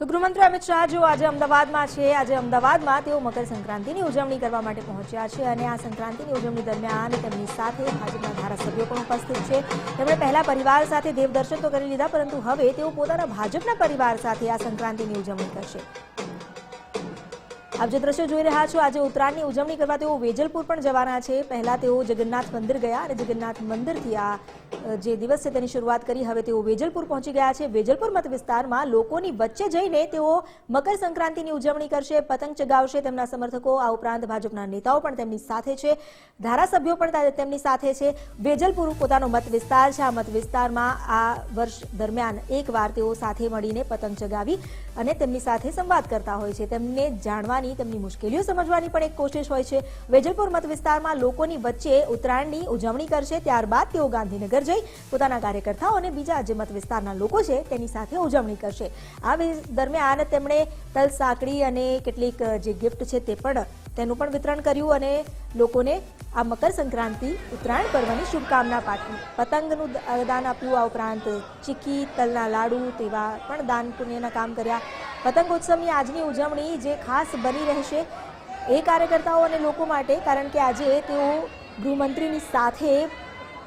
તો ગૃહમંત્રી અમિત શાહ જો આજે અમદાવાદમાં છે, આજે અમદાવાદમાં તેઓ મકર સંક્રાંતિની ઉજવણી કરવા માટે પહોંચ્યા છે અને આ સંક્રાંતિની ઉજવણી દરમિયાન તેમની સાથે ભાજપના ધારાસભ્યો પણ ઉપસ્થિત છે. તેમણે પહેલા પરિવાર સાથે દેવદર્શન તો કરી લીધા, પરંતુ હવે તેઓ પોતાના ભાજપના પરિવાર સાથે આ સંક્રાંતિની ઉજવણી કરશે. આપ જે દ્રશ્યો જોઈ રહ્યા છો, આજે ઉત્તરાયણની ઉજવણી કરવા તેઓ વેજલપુર પણ જવાના છે. પહેલા તેઓ જગન્નાથ મંદિર ગયા અને જગન્નાથ મંદિરથી આ જે દિવસ છે તેની શરૂઆત કરી. હવે તેઓ વેજલપુર પહોંચી ગયા છે. વેજલપુર મત વિસ્તારમાં લોકોની વચ્ચે જઈને તેઓ મકર સંક્રાંતિની ઉજવણી કરશે, પતંગ ચગાવશે. તેમના સમર્થકો, આ ઉપરાંત ભાજપના નેતાઓ પણ તેમની સાથે છે. ધારાસભ્યો પણ તેમની સાથે છે. વેજલપુર પોતાનો મત વિસ્તાર છે. આ મત વિસ્તારમાં આ વર્ષ દરમિયાન એકવાર તેઓ સાથે મળીને પતંગ ચગાવી અને તેમની સાથે સંવાદ કરતા હોય છે. તેમને જાણવાની તેમની મુશ્કેલીઓ સમજવાની પણ એક કોશિશ હોય છે. વેજલપુર મત વિસ્તારમાં લોકોની વચ્ચે ઉત્તરાયણની ઉજવણી કરશે. ત્યારબાદ તેઓ ગાંધીનગર જઈ પોતાના કાર્યકર્તાઓ અને બીજા જે મત વિસ્તારના લોકો છે, તેની સાથે ઉજવણી કરશે. આ દરમિયાન તેમણે તલ સાંકળી અને કેટલીક જે ગિફ્ટ છે તે પણ તેનું પણ વિતરણ કર્યું અને લોકોને આ મકર સંક્રાંતિ, ઉત્તરાયણ પર્વની શુભકામના પાઠવી. પતંગનું દાન આપ્યું આ ઉપરાંત ચીકી, તલના લાડુ તેવા પણ દાન પુણ્યના કામ કર્યા. પતંગોત્સવની આજની ઉજવણી જે ખાસ બની રહેશે એ કાર્યકર્તાઓ અને લોકો માટે, કારણ કે આજે તેઓ ગૃહમંત્રીની સાથે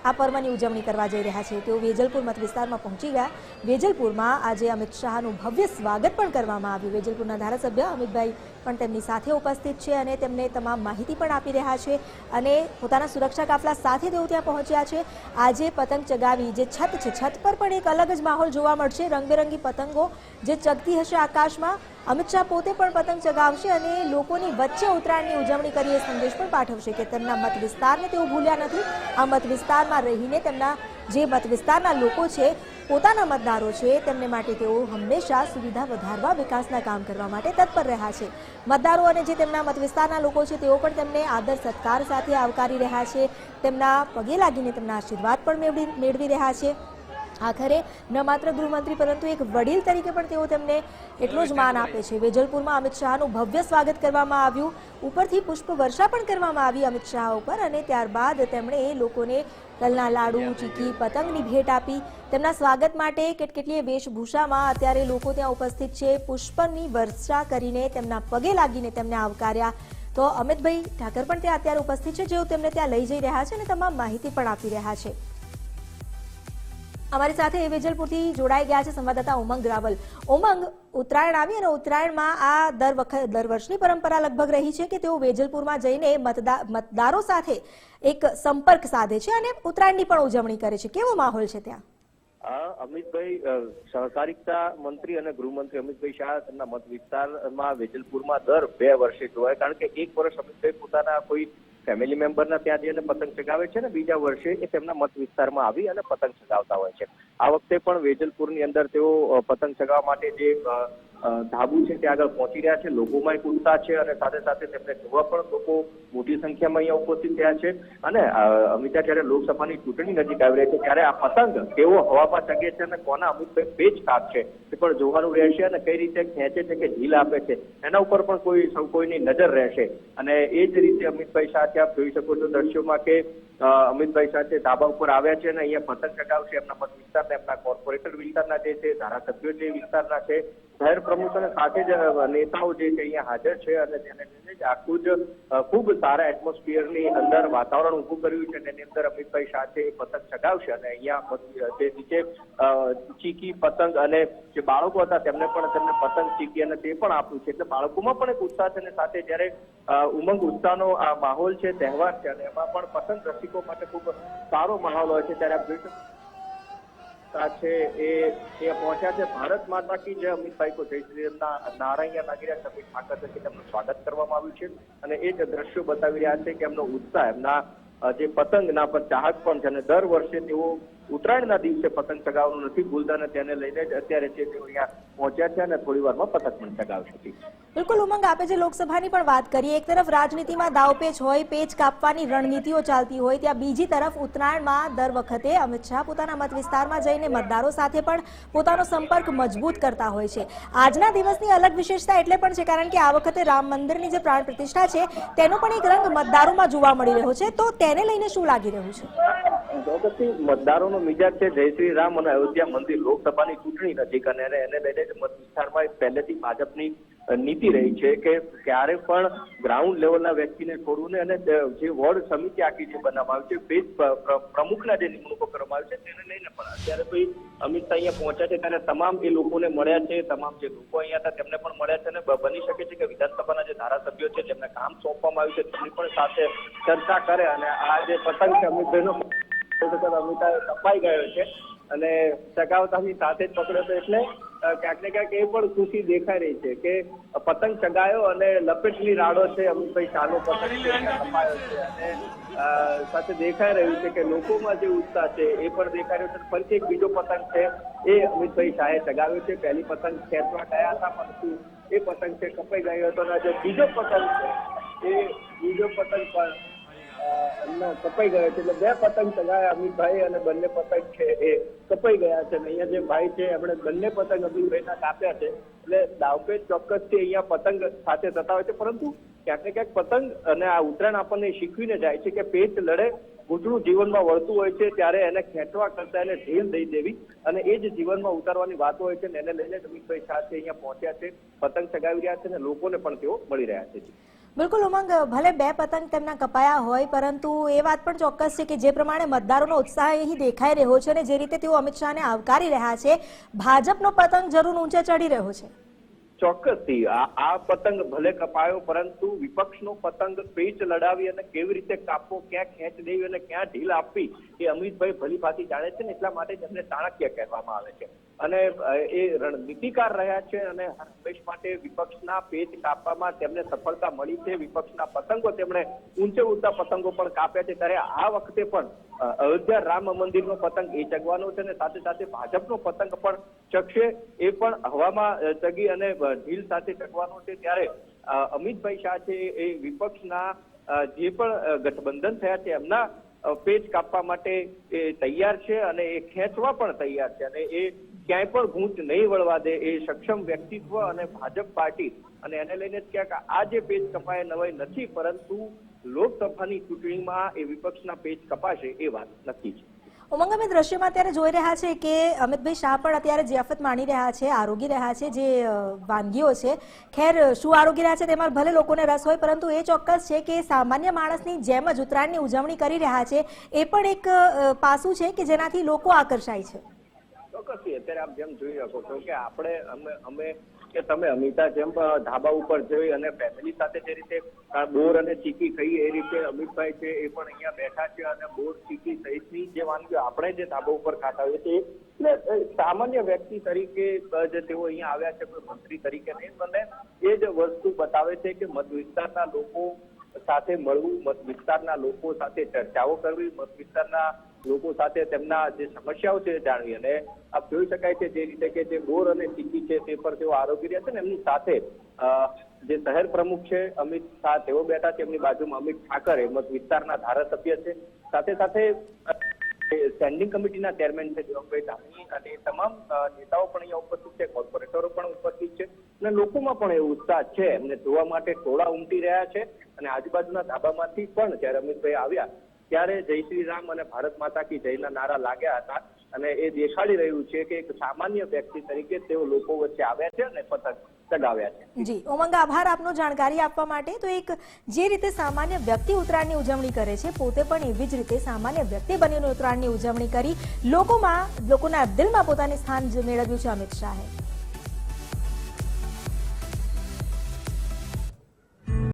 આ પર્વની ઉજવણી કરવા જઈ રહ્યા છે. તેઓ વેજલપુર મત વિસ્તારમાં પહોંચી ગયા. વેજલપુરમાં આજે અમિત શાહનું ભવ્ય સ્વાગત પણ કરવામાં આવ્યું. વેજલપુરના ધારાસભ્ય અમિતભાઈ પણ તેમની સાથે ઉપસ્થિત છે અને તેમને તમામ માહિતી પણ આપી રહ્યા છે અને પોતાના સુરક્ષા કાફલા સાથે તેઓ ત્યાં પહોંચ્યા છે. આજે પતંગ ચગાવી જે છત છે, છત પર પણ એક અલગ જ માહોલ જોવા મળશે. રંગબેરંગી પતંગો જે ચગતી હશે આકાશમાં. અમિત શાહ પોતે પણ પતંગ ચગાવશે અને લોકોની વચ્ચે ઉત્તરાયણની ઉજવણી કરી એ સંદેશ પણ પાઠવશે કે તેમના મત વિસ્તારને તેઓ ભૂલ્યા નથી. આ મત વિસ્તારમાં રહીને તેમના જે મત વિસ્તારના લોકો છે પોતાના મતદારો છે, તેમને માટે તેઓ હંમેશા સુવિધા વધારવા, વિકાસના કામ કરવા માટે તત્પર રહ્યા છે. મતદારો અને જે તેમના મત વિસ્તારના લોકો છે, તેઓ પણ તેમને આદર, સત્કાર સાથે આવકારી રહ્યા છે. તેમના પગે લાગીને તેમના આશીર્વાદ પણ મેળવી મેળવી રહ્યા છે. આખરે ન માત્ર ગૃહમંત્રી, પરંતુ એક વડીલ તરીકે પણ તેઓ તેમને એટલું જ માન આપે છે. વેજલપુરમાં અમિત શાહનું ભવ્ય સ્વાગત કરવામાં આવ્યું. ઉપરથી પુષ્પ વર્ષા પણ કરવામાં આવી અમિત શાહ ઉપર અને ત્યારબાદ તેમણે એ લોકોને તલના લાડુ, ચીકી, પતંગની ભેટ આપી. તેમના સ્વાગત માટે કેટ કેટલીય વેશભૂષામાં અત્યારે લોકો ત્યાં ઉપસ્થિત છે. પુષ્પની વર્ષા કરીને તેમના પગે લાગીને તેમને આવકાર્યા. તો અમિતભાઈ ઠાકર પણ ત્યાં અત્યારે ઉપસ્થિત છે, જેઓ તેમને ત્યાં લઈ જઈ રહ્યા છે અને તમામ માહિતી પણ આપી રહ્યા છે. અમારી સાથે વેજલપુરથી જોડાઈ ગયા છે સંવાદદાતા ઉમંગ રાવલ. ઉમંગ, ઉત્તરાયણ આવી અને ઉત્તરાયણમાં આ દર વખત, દર વર્ષની પરંપરા લગભગ રહી છે કે તેઓ વેજલપુરમાં જઈને મતદા, મતદારો સાથે એક સંપર્ક સાધે છે અને ઉત્તરાયણની પણ ઉજવણી કરે છે. કેવો માહોલ છે ત્યાં? અમિતભાઈ સહકારિતા મંત્રી અને ગૃહમંત્રી અમિતભાઈ શાહ તેમના મત વિસ્તારમાં વેજલપુરમાં દર બે વર્ષે જોવાય કારણ કે એક વર્ષ અમિતભાઈ પોતાના કોઈ ફેમિલી મેમ્બરના ત્યાં જઈને પતંગ ચગાવે છે ને બીજા વર્ષે એ તેમના મત વિસ્તારમાં આવી અને પતંગ ચગાવતા હોય છે. આ વખતે પણ વેજલપુરની અંદર તેઓ પતંગ ચગાવવા માટે જે ધાબુ છે ત્યાં આગળ પહોંચી રહ્યા છે. લોકોમાં ઉત્સાહ છે અને સાથે સાથે તેમને જોવા પણ લોકો મોટી સંખ્યામાં અહીંયા ઉપસ્થિત થયા છે. અને અમિતા, જ્યારે લોકસભાની ચૂંટણી નજીક આવી રહી છે, ત્યારે આ પતંગ કેવો હવામાં ચગે છે અને કોના અમુક પેચ કાપ છે તે પણ જોવાનું રહેશે અને કઈ રીતે ખેંચે છે કે ઢીલ આપે છે. એના ઉપર પણ કોઈ, સૌ કોઈની નજર રહેશે. અને એ જ રીતે અમિતભાઈ શાહ ત્યાં જોઈ શકો છો દ્રશ્યોમાં કે અમિતભાઈ શાહ છે ધાબા ઉપર આવ્યા છે અને અહીંયા પતંગ ચગાવશે એમના મત વિસ્તારના, એમના કોર્પોરેટર વિસ્તારના જે છે, ધારાસભ્યો જે વિસ્તારના છે શહેર પ્રમુખ અને સાથે જ નેતાઓ જે છે અહીંયા હાજર છે અને તેને લઈને જ આખું જ ખૂબ સારા એટમોસ્ફિયરની અંદર વાતાવરણ ઊભું કર્યું છે એની અંદર અમિતભાઈ એ પતંગ ચગાવશે અને અહીંયા જે નીચે ચીકી પતંગ અને જે બાળકો હતા તેમને પણ તેમને પતંગ ચીકી અને તે પણ આપ્યું છે. એટલે બાળકોમાં પણ એક ઉત્સાહ છે અને સાથે જ્યારે ઉમંગ ઉત્સાહનો આ માહોલ છે, તહેવાર છે અને એમાં પણ પતંગ રસિકો માટે ખૂબ સારો માહોલ હોય છે. ત્યારે આ છે એ એ પહોંચ્યા છે. ભારત માતા કી જય અમિતભાઈ કો જય શ્રી રામના નારાયણ નાગરિયા રહ્યા ઠાકર તરીકે તેમનું સ્વાગત કરવામાં આવ્યું છે. અને એ જ દ્રશ્યો બતાવી રહ્યા છે કે એમનો ઉત્સાહ, એમના જે જે પતંગના પર ચાહક પણ છે અને દર વર્ષે તેઓ ઉત્તરાયણના દિવસે પતંગ ચગાવવાનું નથી. ભૂલતા તેને લઈને જ અત્યારે છે તેઓ અહીંયા પહોંચ્યા છે અને થોડી વારમાં પતંગ પણ ચગાવશે. બિલકુલ, ઉમંગ, આપે જે લોકસભાની પણ વાત કરીએ, એક તરફ રાજનીતિમાં દાવપેચ હોય, પેચ કાપવાની રણનીતિઓ ચાલતી હોય, ત્યાં બીજી તરફ ઉત્તરાયણમાં દર વખતે અમિત શાહ પોતાના મત વિસ્તારમાં જઈને મતદારો સાથે પણ પોતાનો સંપર્ક મજબૂત કરતા હોય છે. આજના દિવસની અલગ વિશેષતા એટલે પણ છે, કારણ કે આ વખતે રામ મંદિરની જે પ્રાણ પ્રતિષ્ઠા છે, તેનો પણ એક રંગ મતદારોમાં જોવા મળી રહ્યો છે. તો તેને લઈને શું લાગી રહ્યું છે? ચોક્કસથી મતદારોનો મિજાજ છે. જય શ્રી રામ અને અયોધ્યા મંદિર લોકસભાની ચૂંટણી નજીક અને એને લઈને મત વિસ્તારમાં પહેલેથી ભાજપની નીતિ રહી છે કે ક્યારે પણ ગ્રાઉન્ડ લેવલના વ્યક્તિને છોડવું ને અને જે વોર્ડ સમિતિ આખી જે બનાવવામાં આવી છે પેજ પ્રમુખના જે નિમણૂકો કરવામાં આવી છે, તેને લઈને પણ અત્યારે કોઈ અમિત શાહ અહીંયા પહોંચ્યા છે ત્યારે તમામ એ લોકોને મળ્યા છે, તમામ જે લોકો અહીંયા હતા તેમને પણ મળ્યા છે અને બની શકે છે કે વિધાનસભાના જે ધારાસભ્યો છે જેમને કામ સોંપવામાં આવ્યું છે, તેમની પણ સાથે ચર્ચા કરે અને આ જે પતંગ છે, અમિતભાઈનો ખરેખર અમિતા કપાઈ ગયો છે અને ચગાવતાની સાથે જ પકડ્યો હતો એટલે ક્યાંક ને ક્યાંક એ પણ ખુશી દેખાઈ રહી છે કે પતંગ ચગાયો અને લપેટની રાડો છે અમિતભાઈ શાનો પતંગ છે અને સાથે દેખાઈ રહ્યું છે કે લોકોમાં જે ઉત્સાહ છે એ પણ દેખાઈ રહ્યો છે. ફરીથી એક બીજો પતંગ છે એ અમિતભાઈ શાહે ચગાવ્યો છે. પહેલી પતંગ ખેંચવા ગયા હતા પરંતુ એ પતંગ છે કપાઈ ગયો હતો. અને જે બીજો પતંગ છે એ બીજો પતંગ પણ કપાઈ ગયા છે. એટલે બે પતંગ ચગાવ્યા અમિતભાઈ અને બંને પતંગ છે એ. કપાઈ ગયા છે અહીંયા જે ભાઈ છે, એમણે બંને પતંગ અમિતભાઈના કાપ્યા છે. એટલે દાવપેચ ચોક્કસથી અહીંયા પતંગ સાથે થતા હોય છે. પરંતુ ક્યાંક ક્યાંક પતંગ અને આ ઉત્તરાયણ આપણને શીખવીને જાય છે કે પેચ લડે ઘૂંટણું જીવનમાં વળતું હોય છે, ત્યારે એને ખેંચવા કરતા એને ઢીલ દઈ દેવી. અને એ જ જીવનમાં ઉતારવાની વાતો હોય છે એને લઈને અમિતભાઈ સાથે અહીંયા પહોંચ્યા છે, પતંગ ચગાવી રહ્યા છે અને લોકોને પણ તેઓ મળી રહ્યા છે. બિલકુલ ઉમંગ. ભલે બે પતંગ તેમના કપાયા હોય, પરંતુ એ વાત પણ ચોક્કસ છે કે જે પ્રમાણે મતદારોનો ઉત્સાહ અહીં દેખાઈ રહ્યો છે અને જે રીતે તેઓ અમિત શાહને આવકારી રહ્યા છે, ભાજપનો પતંગ જરૂર ઊંચે ચડી રહ્યો છે. ચોક્કસથી આ પતંગ ભલે કપાયો, પરંતુ વિપક્ષનો પતંગ પેચ લડાવી અને કેવી રીતે કાપવો ક્યાં ખેંચ દેવી અને ક્યાં ઢીલ આપવી એ અમિતભાઈ ભલીભાતી જાણે છે ને એટલા માટે જ એમને ચાણક્ય કહેવામાં આવે છે. અને એ રણનીતિકાર રહ્યા છે અને હંમેશ માટે વિપક્ષના પેચ કાપવામાં તેમને સફળતા મળી છે. વિપક્ષના પતંગો તેમણે ઊંચે ઊંચા પતંગો પણ કાપ્યા છે. ત્યારે આ વખતે પણ અયોધ્યા રામ મંદિરનો પતંગ એ ચગવાનો છે અને સાથે સાથે ભાજપનો પતંગ પણ ચગશે એ પણ હવામાં ચગી અને ઢીલ સાથે ચગવાનો છે. ત્યારે અમિતભાઈ શાહ છે એ વિપક્ષના જે પણ ગઠબંધન થયા છે એમના પેચ કાપવા માટે એ તૈયાર છે અને એ ખેંચવા પણ તૈયાર છે અને એ ક્યાંય પણ ગૂંચ નહીં વળવા દે એ સક્ષમ વ્યક્તિત્વ અને ભાજપ પાર્ટી અને એને લઈને ક્યાંક આ જે પેચ કપાય નવાઈ નથી, પરંતુ લોકસભાની ચૂંટણીમાં એ વિપક્ષના પેચ કપાશે એ વાત નક્કી છે. ઉમંગ અમે દ્રશ્યમાં અત્યારે જોઈ રહ્યા છે કે અમિતભાઈ શાહ પણ અત્યારે જિયાફત માણી રહ્યા છે, આરોગી રહ્યા છે, જે વાનગીઓ છે. ખેર, શું આરોગી રહ્યા છે તેમાં ભલે લોકોને રસ હોય, પરંતુ એ ચોક્કસ છે કે સામાન્ય માણસની જેમ જ ઉત્તરાયણની ઉજવણી કરી રહ્યા છે. એ પણ એક પાસું છે કે જેનાથી લોકો આકર્ષાય છે. ચોક્કસથી. અત્યારે આપ જેમ જોઈ શકો છો કે આપણે, અમે અમે કે તમે અમિતા જેમ ધાબા ઉપર જઈ અને ફેમિલી સાથે જે રીતે બોર અને ચીકી ખાઈ, એ રીતે અમિતભાઈ છે એ પણ અહીંયા બેઠા છે અને બોર, ચીકી સહિતની જે વાનગીઓ આપણે જે ધાબા ઉપર ખાતા હોઈએ છીએ, એટલે સામાન્ય વ્યક્તિ તરીકે જે તેઓ અહીંયા આવ્યા છે, કોઈ મંત્રી તરીકે નહીં બને એ જ વસ્તુ બતાવે છે કે મત વિસ્તારના લોકો સાથે મળવું, મત વિસ્તારના લોકો સાથે ચર્ચાઓ કરવી, મત વિસ્તારના લોકો સાથે તેમના જે સમસ્યાઓ છે જાણવી અને આપ જોઈ શકાય છે જે રીતે કે જે બોર અને ચીકી છે તે પર તેઓ આરોગી રહ્યા છે ને એમની સાથે જે શહેર પ્રમુખ છે અમિત શાહ તેઓ બેઠા છે, એમની બાજુમાં અમિત ઠાકર એ વિસ્તારના ધારાસભ્ય છે. સાથે સાથે સ્ટેન્ડિંગ કમિટીના ચેરમેન છે જીવનભાઈ ધામી અને તમામ નેતાઓ પણ અહીંયા ઉપસ્થિત છે કોર્પોરેટરો પણ ઉપસ્થિત છે અને લોકોમાં પણ એ ઉત્સાહ છે. એમને જોવા માટે ટોળા ઉમટી રહ્યા છે અને આજુબાજુના ધાબામાંથી પણ જ્યારે અમિતભાઈ આવ્યા ત્યારે જય શ્રી રામ અને ભારત માતા કી જયના નારા લાગ્યા હતા અને એ દેખાડી રહ્યું છે કે એક સામાન્ય વ્યક્તિ તરીકે તેઓ લોકો વચ્ચે આવ્યા છે અને પતંગ જી, ઉમંગ આભાર આપનો જાણકારી આપવા માટે. તો એક જે રીતે સામાન્ય વ્યક્તિ ઉત્તરાયણની ઉજવણી કરે છે, પોતે પણ એવી જ રીતે સામાન્ય વ્યક્તિ બનીને ઉત્તરાયણની ઉજવણી કરી. લોકોમાં, લોકોના દિલમાં પોતાનું સ્થાન મેળવ્યું છે અમિત શાહે.